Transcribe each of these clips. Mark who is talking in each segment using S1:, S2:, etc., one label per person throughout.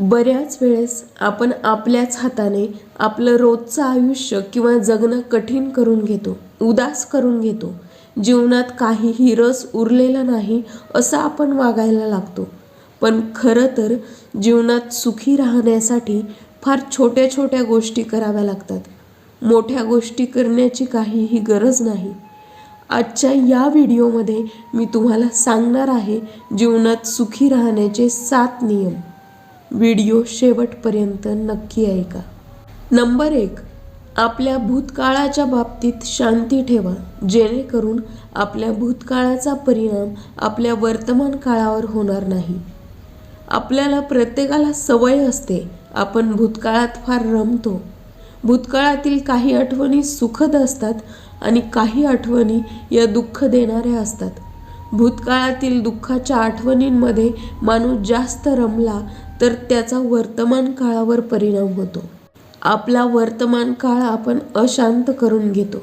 S1: बऱ्याच वेळेस आपण आपल्याच हाताने आपलं रोजचं आयुष्य किंवा जगणं कठीण करून घेतो उदास करून घेतो. जीवनात काहीही रस उरलेला नाही असं आपण वागायला लागतो. पण खरं तर जीवनात सुखी राहण्यासाठी फार छोट्या छोट्या गोष्टी कराव्या लागतात. मोठ्या गोष्टी करण्याची काहीही गरज नाही. आजच्या या व्हिडिओमध्ये मी तुम्हाला सांगणार आहे जीवनात सुखी राहण्याचे सात नियम. व्हिडिओ शेवटपर्यंत नक्की ऐका. नंबर एक आपल्या भूतकाळाच्या बाबतीत शांती ठेवा जेणेकरून आपल्या भूतकाळाचा परिणाम आपल्या वर्तमान काळावर होणार नाही. आपल्याला प्रत्येकाला सवय असते आपण भूतकाळात फार रमतो. भूतकाळातील काही आठवणी सुखद असतात आणि काही आठवणी या दुःख देणाऱ्या असतात. भूतकाळातील दुःखाच्या आठवणींमध्ये माणूस जास्त रमला तर त्याचा वर्तमान काळावर परिणाम होतो. आपला वर्तमान काळ आपण अशांत करून घेतो.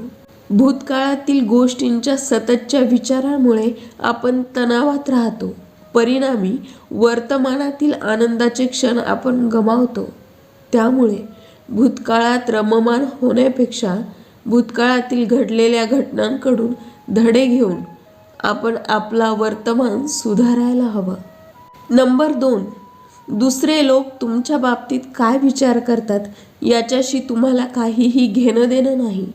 S1: भूतकाळातील गोष्टींच्या सततच्या विचारामुळे आपण तणावात राहतो. परिणामी वर्तमानातील आनंदाचे क्षण आपण गमावतो. त्यामुळे भूतकाळात रममान होण्यापेक्षा भूतकाळातील घडलेल्या घटनांकडून धडे घेऊन आपण आपला वर्तमान सुधारायला हवं. नंबर दोन. दुसरे लोक तुमच्या बाबतीत काय विचार करतात याच्याशी तुम्हाला काहीही घेणं देणं नाही.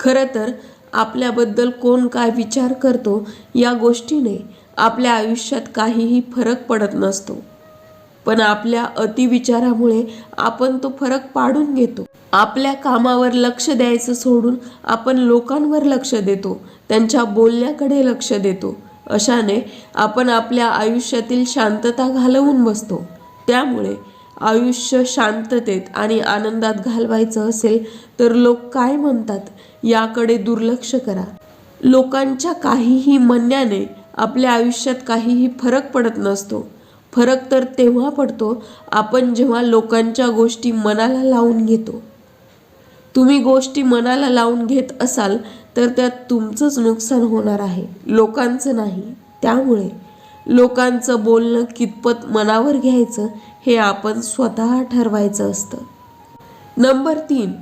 S1: खरं तर आपल्याबद्दल कोण काय विचार करतो या गोष्टीने आपल्या आयुष्यात काहीही फरक पडत नसतो. पण आपल्या अतिविचारामुळे आपण तो फरक पाडून घेतो. आपल्या कामावर लक्ष द्यायचं सोडून आपण लोकांवर लक्ष देतो त्यांच्या बोलण्याकडे लक्ष देतो. अशाने आपण आपल्या आयुष्यातील शांतता घालवून बसतो. त्यामुळे आयुष्य शांततेत आणि आनंदात घालवायचं असेल तर लोक काय म्हणतात याकडे दुर्लक्ष करा. लोकांच्या काहीही म्हणण्याने आपल्या आयुष्यात काहीही फरक पडत नसतो. फरक तर तेव्हा पडतो आपण जेव्हा लोकांच्या गोष्टी मनाला लावून घेतो. तुम्ही गोष्टी मनाला लावून घेत असाल तर त्यात तुमचंच नुकसान होणार आहे. लोकांचं नाही. त्यामुळे लोकांचं बोलणं कितपत मनावर घ्यायचं हे आपण स्वतः ठरवायचं असतं. नंबर तीन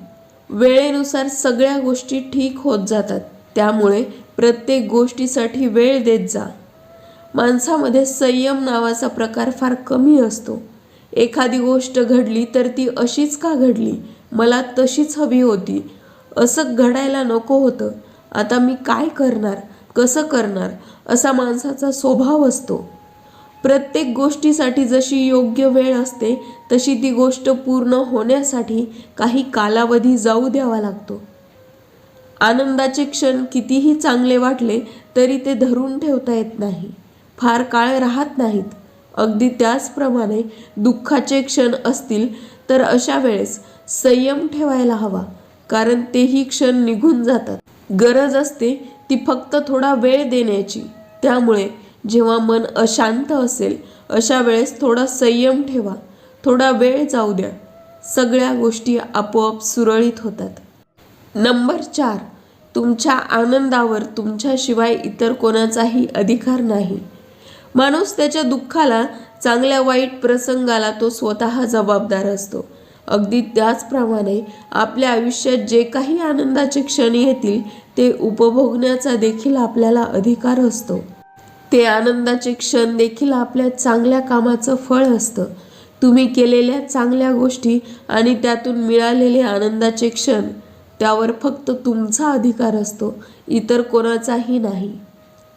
S1: वेळेनुसार सगळ्या गोष्टी ठीक होत जातात. त्यामुळे प्रत्येक गोष्टीसाठी वेळ देत जा. माणसामध्ये संयम नावाचा प्रकार फार कमी असतो. एखादी गोष्ट घडली तर ती अशीच का घडली? मला तशीच हवी होती. असं घडायला नको होतं. आता मी काय करणार? कसं करणार असा माणसाचा स्वभाव असतो. प्रत्येक गोष्टीसाठी जशी योग्य वेळ असते तशी ती गोष्ट पूर्ण होण्यासाठी काही कालावधी जाऊ द्यावा लागतो. आनंदाचे क्षण कितीही चांगले वाटले तरी ते धरून ठेवता येत नाही फार काळ राहत नाहीत. अगदी त्याचप्रमाणे दुःखाचे क्षण असतील तर अशा वेळेस संयम ठेवायला हवा कारण तेही क्षण निघून जातात. गरज असते ती फक्त थोडा वेळ देण्याची. त्यामुळे जेव्हा मन अशांत असेल अशा वेळेस थोडा संयम ठेवा. थोडा वेळ जाऊ द्या. सगळ्या गोष्टी आपोआप सुरळीत होतात. नंबर चार. तुमच्या आनंदावर तुमच्याशिवाय इतर कोणाचाही अधिकार नाही. माणूस त्याच्या दुःखाला चांगल्या वाईट प्रसंगाला तो स्वतः जबाबदार असतो. अगदी त्याचप्रमाणे आपल्या आयुष्यात जे काही आनंदाचे क्षण येतील ते उपभोगण्याचा देखील आपल्याला अधिकार असतो. ते आनंदाचे क्षण देखील आपल्या चांगल्या कामाचं फळ असतं. तुम्ही केलेल्या चांगल्या गोष्टी आणि त्यातून मिळालेले आनंदाचे क्षण त्यावर फक्त तुमचा अधिकार असतो इतर कोणाचाही नाही.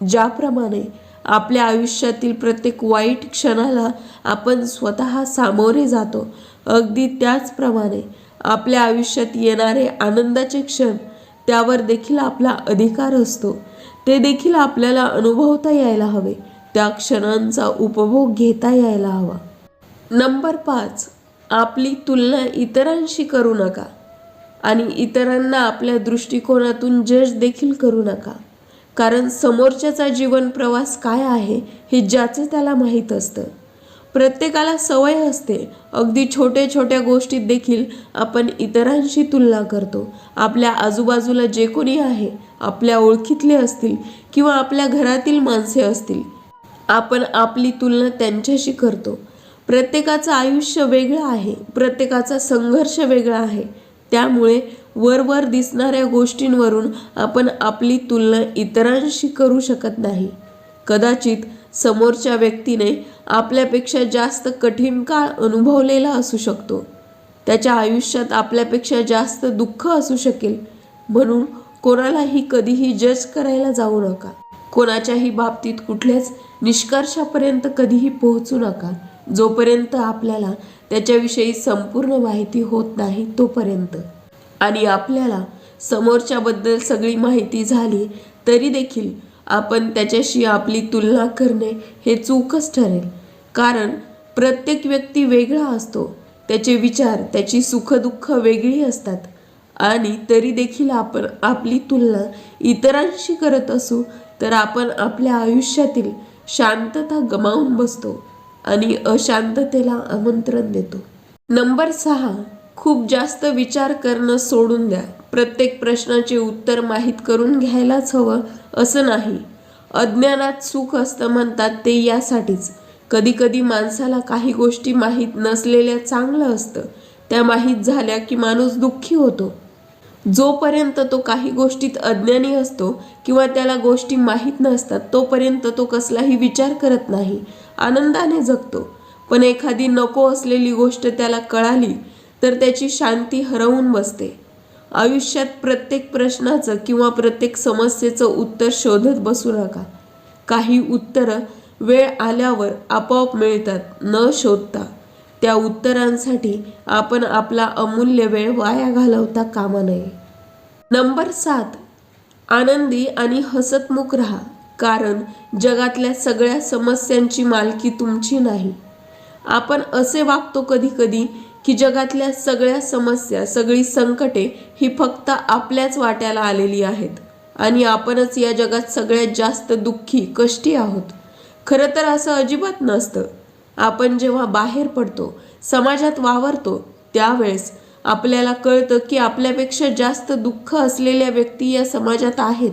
S1: ज्याप्रमाणे आपल्या आयुष्यातील प्रत्येक वाईट क्षणाला आपण स्वतः सामोरे जातो. अगदी त्याचप्रमाणे आपल्या आयुष्यात येणारे आनंदाचे क्षण त्यावर देखील आपला अधिकार असतो. ते देखील आपल्याला अनुभवता यायला हवे. त्या क्षणांचा उपभोग घेता यायला हवा. नंबर पाच आपली तुलना इतरांशी करू नका आणि इतरांना आपल्या दृष्टिकोनातून जज देखील करू नका. कारण समोरच्याचा जीवन प्रवास काय आहे हे ज्याचं त्याला माहीत असतं. प्रत्येकाला सवय असते. अगदी छोट्या छोट्या गोष्टीत देखील आपण इतरांशी तुलना करतो. आपल्या आजूबाजूला जे कोणी आहे आपल्या ओळखीतले असतील किंवा आपल्या घरातील माणसे असतील आपण आपली तुलना त्यांच्याशी करतो. प्रत्येकाचं आयुष्य वेगळं आहे. प्रत्येकाचा संघर्ष वेगळा आहे. त्यामुळे वरवर दिसणाऱ्या गोष्टींवरून आपण आपली तुलना इतरांशी करू शकत नाही. कदाचित समोरच्या व्यक्तीने आपल्यापेक्षा जास्त कठीण काळ अनुभवलेला असू शकतो. त्याच्या आयुष्यात आपल्यापेक्षा जास्त दुःख असू शकेल. म्हणून कोणालाही कधीही जज करायला जाऊ नका. कोणाच्याही बाबतीत कुठल्याच निष्कर्षापर्यंत कधीही पोहोचू नका. जोपर्यंत आपल्याला त्याच्याविषयी संपूर्ण माहिती होत नाही तोपर्यंत. आणि आपल्याला समोरच्याबद्दल सगळी माहिती झाली तरी देखील आपण त्याच्याशी आपली तुलना करणे हे चूकच ठरेल. कारण प्रत्येक व्यक्ती वेगळा असतो. त्याचे विचार त्याची सुखदुःख वेगळी असतात. आणि तरी देखील आपण आपली तुलना इतरांशी करत असू तर आपण आपल्या आयुष्यातील शांतता गमावून बसतो आणि अशांततेला आमंत्रण देतो. नंबर सहा. खूप जास्त विचार करणं सोडून द्या. प्रत्येक प्रश्नाचे उत्तर माहीत करून घ्यायलाच हवं असं नाही. अज्ञानात सुख असतं म्हणतात ते यासाठीच. कधी कधी माणसाला काही गोष्टी माहीत नसलेल्या चांगलं असतं. त्या माहीत झाल्या की माणूस दुःखी होतो. जोपर्यंत तो काही गोष्टीत अज्ञानी असतो किंवा त्याला गोष्टी माहीत नसतात तोपर्यंत तो कसलाही विचार करत नाही. आनंदाने जगतो. पण एखादी नको असलेली गोष्ट त्याला कळाली तर त्याची शांती हरवून बसते. आयुष्यात प्रत्येक प्रश्नाचं किंवा प्रत्येक समस्येचं उत्तर शोधत बसू नका. काही उत्तरं वेळ आल्यावर आपोआप मिळतात न शोधता. त्या उत्तरांसाठी आपण आपला अमूल्य वेळ वाया घालवता कामा नये. नंबर सात. आनंदी आणि हसतमुख राहा. कारण जगातल्या सगळ्या समस्यांची मालकी तुमची नाही. आपण असे वागतो कधी कधी की जगातल्या सगळ्या समस्या सगळी संकटे ही फक्त आपल्याच वाट्याला आलेली आहेत. आणि आपणच या जगात सगळ्यात जास्त दुःखी कष्टी आहोत. खरं तर असं अजिबात नसतं. आपण जेव्हा बाहेर पडतो समाजात वावरतो त्यावेळेस आपल्याला कळतं की आपल्यापेक्षा जास्त दुःख असलेल्या व्यक्ती या समाजात आहेत.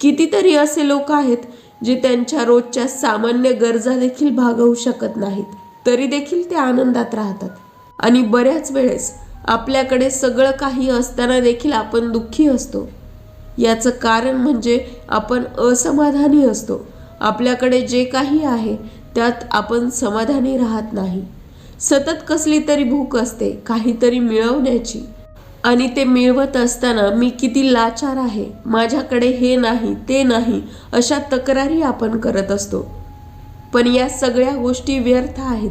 S1: कितीतरी असे लोक आहेत जे त्यांच्या रोजच्या सामान्य गरजा देखील भागवू शकत नाहीत. तरी देखील ते आनंदात राहतात. आणि बऱ्याच वेळेस आपल्याकडे सगळं काही असताना देखील आपण दुःखी असतो. याचं कारण म्हणजे आपण असमाधानी असतो. आपल्याकडे जे काही आहे त्यात आपण समाधानी राहत नाही. सतत कसली तरी भूक असते काहीतरी मिळवण्याची. आणि ते मिळवत असताना मी किती लाचार आहे माझ्याकडे हे नाही ते नाही अशा तक्रारी आपण करत असतो. पण या सगळ्या गोष्टी व्यर्थ आहेत.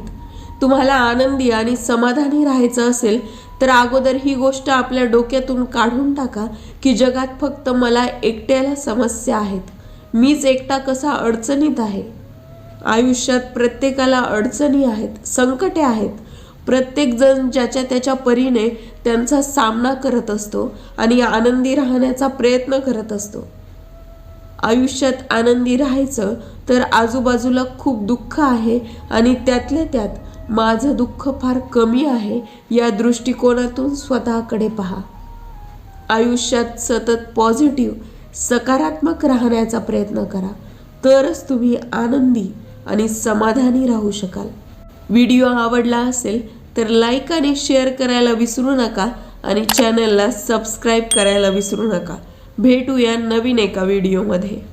S1: तुम्हाला आनंदी आणि समाधानी राहायचं असेल तर अगोदर ही गोष्ट आपल्या डोक्यातून काढून टाका की जगात फक्त मला एकट्याला समस्या आहेत. मीच एकटा कसा अडचणीत आहे? आयुष्यात प्रत्येकाला अडचणी आहेत संकटे आहेत. प्रत्येकजण ज्याच्या त्याच्या परीने त्यांचा सामना करत असतो आणि आनंदी राहण्याचा प्रयत्न करत असतो. आयुष्यात आनंदी राहायचं तर आजूबाजूला खूप दुःख आहे आणि त्यातल्या त्यात माझं दुःख फार कमी आहे. या दृष्टिकोनातून स्वतःकडे पहा. आयुष्यात सतत पॉझिटिव्ह सकारात्मक राहण्याचा प्रयत्न करा. तरच तुम्ही आनंदी आणि समाधानी राहू शकाल. व्हिडिओ आवडला असेल तर लाईक आणि शेअर करायला विसरू नका आणि चॅनलला सबस्क्राईब करायला विसरू नका. भेटूया नवीन एका व्हिडिओमध्ये.